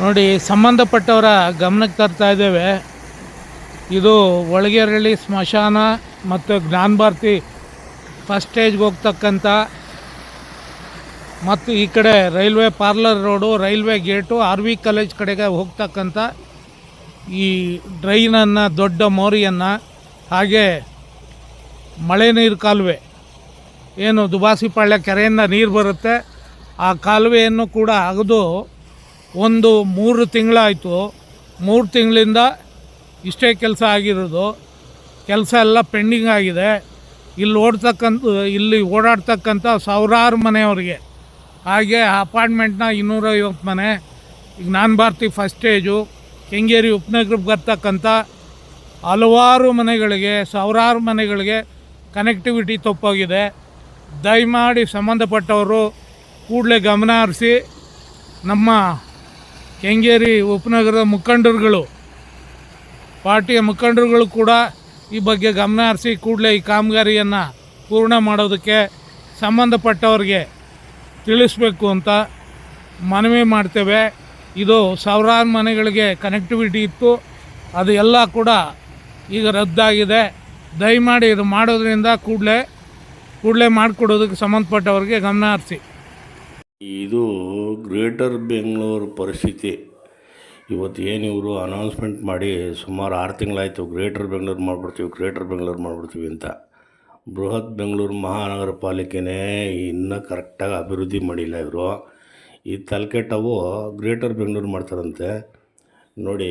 ನೋಡಿ, ಸಂಬಂಧಪಟ್ಟವರ ಗಮನಕ್ಕೆ ತರ್ತಾ ಇದ್ದೇವೆ. ಇದು ಒಳಗೆರಳಿ ಸ್ಮಶಾನ ಮತ್ತು ಜ್ಞಾನಭಾರತಿ ಫಸ್ಟ್ ಸ್ಟೇಜ್ಗೆ ಹೋಗ್ತಕ್ಕಂಥ ಮತ್ತು ಈ ಕಡೆ railway parlour road, railway gate, R V college ಕಡೆಗೆ ಹೋಗ್ತಕ್ಕಂಥ ಈ ಡ್ರೈನನ್ನು, ದೊಡ್ಡ ಮೋರಿಯನ್ನು, ಹಾಗೆ ಮಳೆ ನೀರು ಕಾಲುವೆ. ಏನು ದುಬಾಸಿಪಾಳ್ಯ ಕೆರೆಯಿಂದ ನೀರು ಬರುತ್ತೆ. ಆ ಕಾಲುವೆಯನ್ನು ಕೂಡ ಅಗದು ಒಂದು ಮೂರು ತಿಂಗಳಾಯಿತು. ಮೂರು ತಿಂಗಳಿಂದ ಇಷ್ಟೇ ಕೆಲಸ ಆಗಿರೋದು. ಕೆಲಸ ಎಲ್ಲ ಪೆಂಡಿಂಗ್ ಆಗಿದೆ. ಇಲ್ಲಿ ಓಡ್ತಕ್ಕಂಥ, ಇಲ್ಲಿ ಓಡಾಡ್ತಕ್ಕಂಥ ಸಾವಿರಾರು ಮನೆಯವರಿಗೆ. ಹಾಗೆ ಅಪಾರ್ಟ್ಮೆಂಟ್ನ ಇನ್ನೂರೈವತ್ತು ಮನೆ. ಈಗ ನಾನ್ ಭಾರತಿ ಫಸ್ಟ್ ಸ್ಟೇಜು. ಕೆಂಗೇರಿ ಉಪನಗರಕ್ಕೆ ಬರ್ತಕ್ಕಂಥ ಹಲವಾರು ಮನೆಗಳಿಗೆ, ಸಾವಿರಾರು ಮನೆಗಳಿಗೆ ಕನೆಕ್ಟಿವಿಟಿ ತಪ್ಪೋಗಿದೆ. ದಯಮಾಡಿ ಸಂಬಂಧಪಟ್ಟವರು ಕೂಡಲೇ ಗಮನ ಹರಿಸಿ. ನಮ್ಮ ಕೆಂಗೇರಿ ಉಪನಗರದ ಮುಖಂಡರುಗಳು, ಪಾರ್ಟಿಯ ಮುಖಂಡರುಗಳು ಕೂಡ ಈ ಬಗ್ಗೆ ಗಮನ ಹರಿಸಿ ಕೂಡಲೇ ಈ ಕಾಮಗಾರಿಯನ್ನು ಪೂರ್ಣ ಮಾಡೋದಕ್ಕೆ ಸಂಬಂಧಪಟ್ಟವ್ರಿಗೆ ತಿಳಿಸ್ಬೇಕು ಅಂತ ಮನವಿ ಮಾಡ್ತೇವೆ. ಇದು ಸಾವಿರಾರು ಮನೆಗಳಿಗೆ ಕನೆಕ್ಟಿವಿಟಿ ಇತ್ತು. ಅದು ಎಲ್ಲ ಕೂಡ ಈಗ ರದ್ದಾಗಿದೆ. ದಯಮಾಡಿ ಇದು ಮಾಡೋದ್ರಿಂದ ಕೂಡಲೇ ಕೂಡಲೇ ಮಾಡಿಕೊಡೋದಕ್ಕೆ ಸಂಬಂಧಪಟ್ಟವ್ರಿಗೆ ಗಮನ ಹರಿಸಿ. ಇದು ಗ್ರೇಟರ್ ಬೆಂಗಳೂರು ಪರಿಸ್ಥಿತಿ. ಇವತ್ತು ಏನು ಇವರು ಅನೌನ್ಸ್ಮೆಂಟ್ ಮಾಡಿ ಸುಮಾರು ಆರು ತಿಂಗಳಾಯಿತು ಗ್ರೇಟರ್ ಬೆಂಗಳೂರು ಮಾಡಿಬಿಡ್ತೀವಿ ಗ್ರೇಟರ್ ಬೆಂಗಳೂರು ಮಾಡಿಬಿಡ್ತೀವಿ ಅಂತ. ಬೃಹತ್ ಬೆಂಗಳೂರು ಮಹಾನಗರ ಪಾಲಿಕೆನೇ ಇನ್ನೂ ಕರೆಕ್ಟಾಗಿ ಅಭಿವೃದ್ಧಿ ಮಾಡಿಲ್ಲ ಇವರು. ಈ ತಲೆಕೆಟ್ಟವು ಗ್ರೇಟರ್ ಬೆಂಗಳೂರು ಮಾಡ್ತಾರಂತೆ. ನೋಡಿ,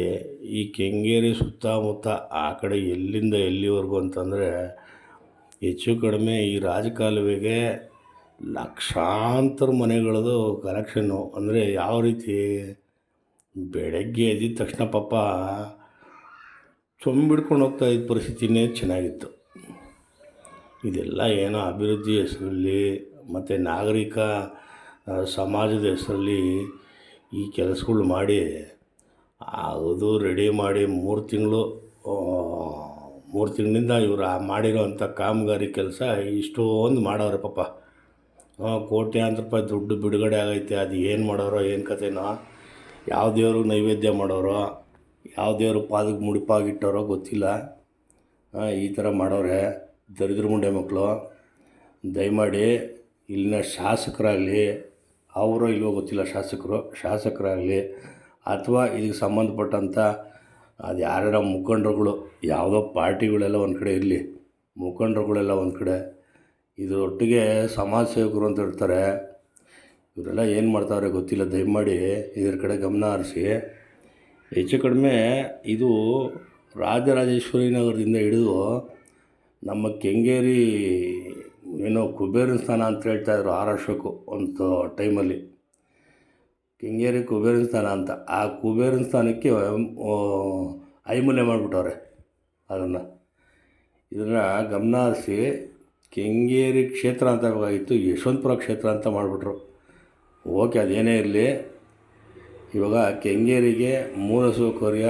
ಈ ಕೆಂಗೇರಿ ಸುತ್ತಮುತ್ತ ಆ ಕಡೆ ಎಲ್ಲಿಂದ ಎಲ್ಲಿವರೆಗೂ ಅಂತಂದರೆ ಹೆಚ್ಚು ಕಡಿಮೆ ಈ ರಾಜಕಾಲುವೆಗೆ ಲಕ್ಷಾಂತರ ಮನೆಗಳದು ಕಲೆಕ್ಷನ್ನು ಅಂದರೆ ಯಾವ ರೀತಿ? ಬೆಳಗ್ಗೆ ಎದ್ದಿದ ತಕ್ಷಣ ಪಾಪ ಚೊಂಬಿಡ್ಕೊಂಡು ಹೋಗ್ತಾ ಇದ್ದ ಪರಿಸ್ಥಿತಿನೇ ಚೆನ್ನಾಗಿತ್ತು. ಇದೆಲ್ಲ ಏನೋ ಅಭಿವೃದ್ಧಿ ಹೆಸರಲ್ಲಿ ಮತ್ತು ನಾಗರಿಕ ಸಮಾಜದ ಹೆಸರಲ್ಲಿ ಈ ಕೆಲಸಗಳು ಮಾಡಿ ಅದು ರೆಡಿ ಮಾಡಿ ಮೂರು ತಿಂಗಳು ಮೂರು ತಿಂಗಳಿಂದ ಇವರು ಮಾಡಿರೋವಂಥ ಕಾಮಗಾರಿ ಕೆಲಸ ಇಷ್ಟೊಂದು ಮಾಡವ್ರೆ ಪಾಪ. ಕೋಟ್ಯಾಂತರ ರೂಪಾಯಿ ದುಡ್ಡು ಬಿಡುಗಡೆ ಆಗೈತೆ, ಅದು ಏನು ಮಾಡೋರೋ ಏನು ಕಥೆನೋ, ಯಾವ ದೇವರು ನೈವೇದ್ಯ ಮಾಡೋರೋ, ಯಾವ ದೇವರು ಪಾದಕ್ಕೆ ಮುಡಿಪಾಗಿಟ್ಟೋರೋ ಗೊತ್ತಿಲ್ಲ. ಈ ಥರ ಮಾಡೋರೆ, ದರಿದ್ರ ಮುಂಡೆ ಮಕ್ಕಳು, ದಯಮಾಡಿ ಇಲ್ಲಿನ ಶಾಸಕರಾಗಲಿ, ಅವರೋ ಇಲ್ವೋ ಗೊತ್ತಿಲ್ಲ ಶಾಸಕರು, ಶಾಸಕರಾಗಲಿ, ಅಥವಾ ಇದಕ್ಕೆ ಸಂಬಂಧಪಟ್ಟಂಥ ಅದು ಯಾರ್ಯಾರ ಮುಖಂಡರುಗಳು, ಯಾವುದೋ ಪಾರ್ಟಿಗಳೆಲ್ಲ ಒಂದು ಕಡೆ ಇರಲಿ, ಮುಖಂಡರುಗಳೆಲ್ಲ ಒಂದು ಕಡೆ ಇದ್ರ ಒಟ್ಟಿಗೆ ಸಮಾಜ ಸೇವಕರು ಅಂತ ಇರ್ತಾರೆ ಇವರೆಲ್ಲ ಏನು ಮಾಡ್ತಾವ್ರೆ ಗೊತ್ತಿಲ್ಲ. ದಯಮಾಡಿ ಇದ್ರ ಕಡೆ ಗಮನ ಹರಿಸಿ. ಹೆಚ್ಚು ಕಡಿಮೆ ಇದು ರಾಜರಾಜೇಶ್ವರಿ ನಗರದಿಂದ ಹಿಡಿದು ನಮ್ಮ ಕೆಂಗೇರಿ, ಏನೋ ಕುಬೇರನ ಸ್ಥಾನ ಅಂತ ಹೇಳ್ತಾಯಿದ್ರು ಆರ್ ಅಶೋಕು ಒಂದು ಟೈಮಲ್ಲಿ. ಕೆಂಗೇರಿ ಕುಬೇರನ ಸ್ಥಾನ ಅಂತ. ಆ ಕುಬೇರನ ಸ್ಥಾನಕ್ಕೆ ಐಮೂಲ್ಯ ಐಮೂಲೆ ಮಾಡಿಬಿಟ್ಟವ್ರೆ ಅದನ್ನು. ಇದನ್ನು ಗಮನ ಹರಿಸಿ ಕೆಂಗೇರಿ ಕ್ಷೇತ್ರ ಅಂತ ಇತ್ತು, ಯಶವಂತಪುರ ಕ್ಷೇತ್ರ ಅಂತ ಮಾಡಿಬಿಟ್ರು. ಓಕೆ, ಅದೇನೇ ಇರಲಿ. ಇವಾಗ ಕೆಂಗೇರಿಗೆ ಮೂಲಸೌಕರ್ಯ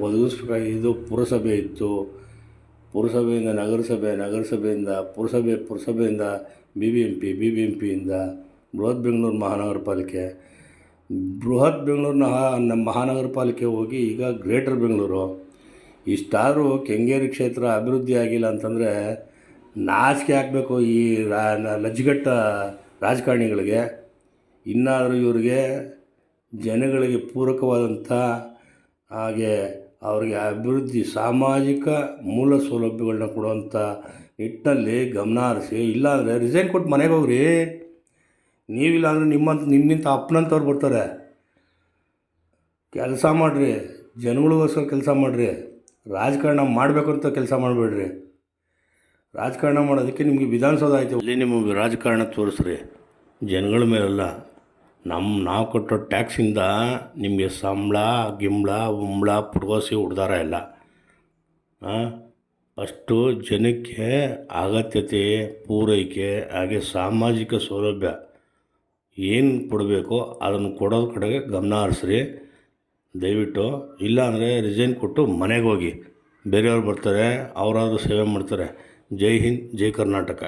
ಒದಗಿಸ್ಬೇಕಾಗಿದ್ದು ಪುರಸಭೆ ಇತ್ತು. ಪುರಸಭೆಯಿಂದ ನಗರಸಭೆ, ನಗರಸಭೆಯಿಂದ ಪುರಸಭೆ, ಪುರಸಭೆಯಿಂದ B B M P B B M ಪಿಯಿಂದ Bruhat Bengaluru ಮಹಾನಗರ ಪಾಲಿಕೆ ಬೃಹತ್ ಬೆಂಗಳೂರಿನ ನಮ್ಮ ಮಹಾನಗರ ಪಾಲಿಕೆ ಹೋಗಿ ಈಗ ಗ್ರೇಟರ್ ಬೆಂಗಳೂರು. ಇಷ್ಟಾದರೂ ಕೆಂಗೇರಿ ಕ್ಷೇತ್ರ ಅಭಿವೃದ್ಧಿ ಆಗಿಲ್ಲ ಅಂತಂದರೆ ನಾಚಿಕೆ ಆಗಬೇಕು ಈ ರಾ, ನ- ಲಜ್ಜುಗಟ್ಟ ರಾಜಕಾರಣಿಗಳಿಗೆ. ಇನ್ನಾದರೂ ಇವರಿಗೆ ಜನಗಳಿಗೆ ಪೂರಕವಾದಂಥ ಹಾಗೆ ಅವರಿಗೆ ಅಭಿವೃದ್ಧಿ, ಸಾಮಾಜಿಕ ಮೂಲ ಸೌಲಭ್ಯಗಳನ್ನ ಕೊಡುವಂಥ ನಿಟ್ಟಿನಲ್ಲಿ ಗಮನ ಹರಿಸಿ. ಇಲ್ಲಾಂದರೆ ರಿಸೈನ್ ಕೊಟ್ಟು ಮನೆಗೆ ಹೋಗ್ರಿ. ನೀವಿಲ್ಲ ಅಂದರೆ ನಿಮ್ಮಂತ, ನಿಮ್ಮಿಂತ ಅಪ್ಪನಂತವ್ರು ಬರ್ತಾರೆ. ಕೆಲಸ ಮಾಡಿರಿ. ಜನಗಳಿಗೋಸ್ಕರ ಕೆಲಸ ಮಾಡಿರಿ. ರಾಜಕಾರಣ ಮಾಡಬೇಕು ಅಂತ ಕೆಲಸ ಮಾಡಬೇಡ್ರಿ. ರಾಜಕಾರಣ ಮಾಡೋದಕ್ಕೆ ನಿಮಗೆ ವಿಧಾನಸೌಧ ಆಯಿತು. ಅಲ್ಲಿ ನಿಮ್ಮ ರಾಜಕಾರಣ ತೋರಿಸ್ರಿ. ಜನಗಳ ಮೇಲೆಲ್ಲ. ನಮ್ಮ ನಾವು ಕೊಟ್ಟೋ ಟ್ಯಾಕ್ಸಿಂದ ನಿಮಗೆ ಸಂಬಳ, ಗಿಂಬಳ, ಉಂಬಳ ಪುಡ್ಗೋಸಿ ಹುಡ್ದಾರ ಎಲ್ಲ ಅಷ್ಟು ಜನಕ್ಕೆ ಅಗತ್ಯತೆ, ಪೂರೈಕೆ, ಹಾಗೆ ಸಾಮಾಜಿಕ ಸೌಲಭ್ಯ ಏನು ಕೊಡಬೇಕು ಅದನ್ನು ಕೊಡೋದ್ರ ಕಡೆಗೆ ಗಮನ ಹರಿಸ್ರಿ. ದಯವಿಟ್ಟು, ಇಲ್ಲಾಂದರೆ ರಿಸೈನ್ ಕೊಟ್ಟು ಮನೆಗೆ ಹೋಗಿ. ಬೇರೆಯವ್ರು ಬರ್ತಾರೆ, ಅವರಾದರೂ ಸೇವೆ ಮಾಡ್ತಾರೆ. ಜೈ ಹಿಂದ್ ಜೈ ಕರ್ನಾಟಕ